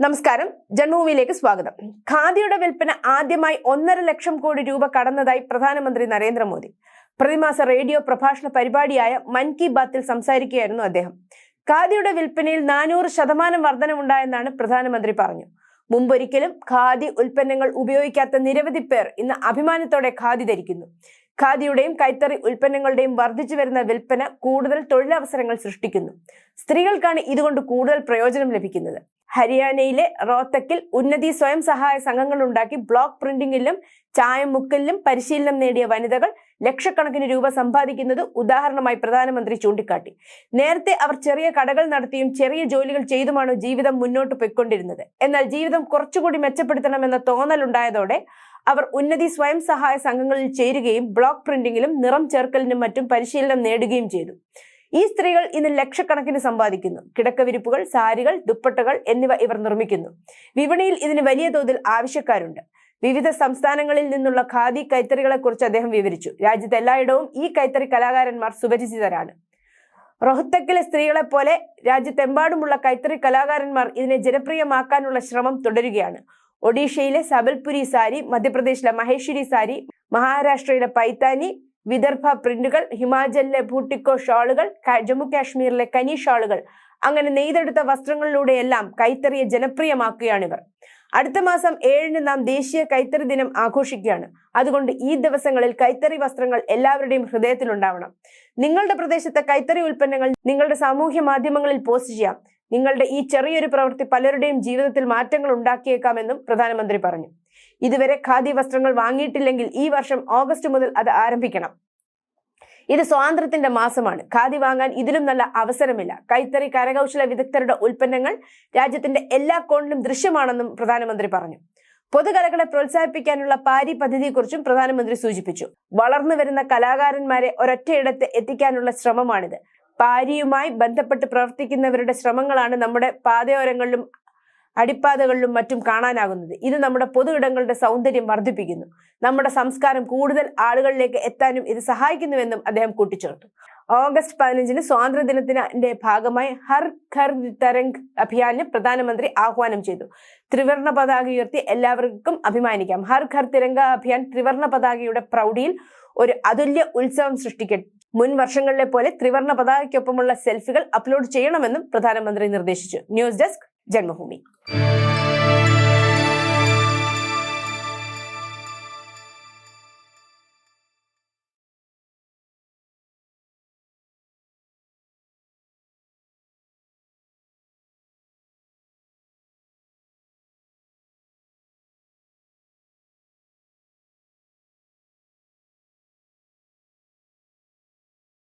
നമസ്കാരം. ജന്മഭൂമിയിലേക്ക് സ്വാഗതം. ഖാദിയുടെ വിൽപ്പന ആദ്യമായി ഒന്നര ലക്ഷം കോടി രൂപ കടന്നതായി പ്രധാനമന്ത്രി നരേന്ദ്രമോദി. പ്രതിമാസ റേഡിയോ പ്രഭാഷണ പരിപാടിയായ മൻ കി ബാത്തിൽ സംസാരിക്കുകയായിരുന്നു അദ്ദേഹം. ഖാദിയുടെ വിൽപ്പനയിൽ നാനൂറ് ശതമാനം വർധനമുണ്ടായെന്നാണ് പ്രധാനമന്ത്രി പറഞ്ഞു. മുമ്പൊരിക്കലും ഖാദി ഉൽപ്പന്നങ്ങൾ ഉപയോഗിക്കാത്ത നിരവധി പേർ ഇന്ന് അഭിമാനത്തോടെ ഖാദി ധരിക്കുന്നു. ഖാദിയുടെയും കൈത്തറി ഉൽപ്പന്നങ്ങളുടെയും വർദ്ധിച്ചു വരുന്ന വിൽപ്പന കൂടുതൽ തൊഴിലവസരങ്ങൾ സൃഷ്ടിക്കുന്നു. സ്ത്രീകൾക്കാണ് ഇതുകൊണ്ട് കൂടുതൽ പ്രയോജനം ലഭിക്കുന്നത്. ഹരിയാനയിലെ റോത്തക്കിൽ ഉന്നതി സ്വയം സഹായ സംഘങ്ങൾ ഉണ്ടാക്കി ബ്ലോക്ക് പ്രിന്റിംഗിലും ചായം മുക്കലിലും പരിശീലനം നേടിയ വനിതകൾ ലക്ഷക്കണക്കിന് രൂപ സമ്പാദിക്കുന്നത് ഉദാഹരണമായി പ്രധാനമന്ത്രി ചൂണ്ടിക്കാട്ടി. നേരത്തെ അവർ ചെറിയ കടകൾ നടത്തിയും ചെറിയ ജോലികൾ ചെയ്തുമാണ് ജീവിതം മുന്നോട്ട് പോയിക്കൊണ്ടിരുന്നത്. എന്നാൽ ജീവിതം കുറച്ചുകൂടി മെച്ചപ്പെടുത്തണമെന്ന തോന്നലുണ്ടായതോടെ അവർ ഉന്നതി സ്വയം സഹായ സംഘങ്ങളിൽ ചേരുകയും ബ്ലോക്ക് പ്രിന്റിംഗിലും നിറം ചേർക്കലിനും മറ്റും പരിശീലനം നേടുകയും ചെയ്തു. ഈ സ്ത്രീകൾ ഇന്ന് ലക്ഷക്കണക്കിന് സമ്പാദിക്കുന്നു. കിടക്കവിരിപ്പുകൾ സാരികൾ ദുപ്പട്ടകൾ എന്നിവ ഇവർ നിർമ്മിക്കുന്നു. വിപണിയിൽ ഇതിന് വലിയ തോതിൽ ആവശ്യക്കാരുണ്ട്. വിവിധ സംസ്ഥാനങ്ങളിൽ നിന്നുള്ള ഖാദി കൈത്തറികളെക്കുറിച്ച് അദ്ദേഹം വിവരിച്ചു. രാജ്യത്ത് എല്ലായിടവും ഈ കൈത്തറി കലാകാരന്മാർ സുപരിചിതരാണ്. റോഹ്തക്കിലെ സ്ത്രീകളെ പോലെ രാജ്യത്തെമ്പാടുമുള്ള കൈത്തറി കലാകാരന്മാർ ഇതിനെ ജനപ്രിയമാക്കാനുള്ള ശ്രമം തുടരുകയാണ്. ഒഡീഷയിലെ സബൽപുരി സാരി മധ്യപ്രദേശിലെ മഹേശ്വരി സാരി മഹാരാഷ്ട്രയിലെ പൈത്താനി വിദർഭ പ്രിന്റുകൾ ഹിമാചലിലെ ഭൂട്ടിക്കോ ഷാളുകൾ ജമ്മു കാശ്മീരിലെ കനി ഷാളുകൾ. അങ്ങനെ നെയ്തെടുത്ത വസ്ത്രങ്ങളിലൂടെയെല്ലാം കൈത്തറിയെ ജനപ്രിയമാക്കുകയാണിവർ അടുത്ത മാസം ഏഴിന് നാം ദേശീയ കൈത്തറി ദിനം ആഘോഷിക്കുകയാണ്. അതുകൊണ്ട് ഈ ദിവസങ്ങളിൽ കൈത്തറി വസ്ത്രങ്ങൾ എല്ലാവരുടെയും ഹൃദയത്തിലുണ്ടാവണം. നിങ്ങളുടെ പ്രദേശത്തെ കൈത്തറി ഉൽപ്പന്നങ്ങൾ നിങ്ങളുടെ സാമൂഹ്യ മാധ്യമങ്ങളിൽ പോസ്റ്റ് ചെയ്യാം. നിങ്ങളുടെ ഈ ചെറിയൊരു പ്രവൃത്തി പലരുടെയും ജീവിതത്തിൽ മാറ്റങ്ങൾ ഉണ്ടാക്കിയേക്കാമെന്നും പ്രധാനമന്ത്രി പറഞ്ഞു. ഇതുവരെ ഖാദി വസ്ത്രങ്ങൾ വാങ്ങിയിട്ടില്ലെങ്കിൽ ഈ വർഷം ഓഗസ്റ്റ് മുതൽ അത് ആരംഭിക്കണം. ഇത് സ്വാതന്ത്ര്യത്തിന്റെ മാസമാണ്. ഖാദി വാങ്ങാൻ ഇതിലും നല്ല അവസരമില്ല. കൈത്തറി കരകൗശല വിദഗ്ധരുടെ ഉൽപ്പന്നങ്ങൾ രാജ്യത്തിന്റെ എല്ലാ കോണിലും ദൃശ്യമാണെന്നും പ്രധാനമന്ത്രി പറഞ്ഞു. പൊതുകലകളെ പ്രോത്സാഹിപ്പിക്കാനുള്ള പാരി പദ്ധതിയെക്കുറിച്ചും പ്രധാനമന്ത്രി സൂചിപ്പിച്ചു. വളർന്നു വരുന്ന കലാകാരന്മാരെ ഒരൊറ്റയിടത്ത് എത്തിക്കാനുള്ള ശ്രമമാണിത്. പാരിയുമായി ബന്ധപ്പെട്ട് പ്രവർത്തിക്കുന്നവരുടെ ശ്രമങ്ങളാണ് നമ്മുടെ പാതയോരങ്ങളിലും അടിപ്പാതകളിലും മറ്റും കാണാനാകുന്നത്. ഇത് നമ്മുടെ പൊതു ഇടങ്ങളുടെ സൗന്ദര്യം വർദ്ധിപ്പിക്കുന്നു. നമ്മുടെ സംസ്കാരം കൂടുതൽ ആളുകളിലേക്ക് എത്താനും ഇത് സഹായിക്കുന്നുവെന്നും അദ്ദേഹം കൂട്ടിച്ചേർത്തു. ഓഗസ്റ്റ് പതിനഞ്ചിന് സ്വാതന്ത്ര്യദിനത്തിന്റെ ഭാഗമായി ഹർ ഘർ തരംഗ് അഭിയാന് പ്രധാനമന്ത്രി ആഹ്വാനം ചെയ്തു. ത്രിവർണ പതാക ഉയർത്തി എല്ലാവർക്കും അഭിമാനിക്കാം. ഹർ ഘർ തിരംഗ അഭിയാൻ ത്രിവർണ പതാകയുടെ പ്രൗഢിയിൽ ഒരു അതുല്യ ഉത്സവം സൃഷ്ടിക്കട്ടെ. മുൻ വർഷങ്ങളിലെ പോലെ ത്രിവർണ പതാകയ്ക്കൊപ്പമുള്ള സെൽഫികൾ അപ്ലോഡ് ചെയ്യണമെന്നും പ്രധാനമന്ത്രി നിർദ്ദേശിച്ചു. News desk Janmabhumi.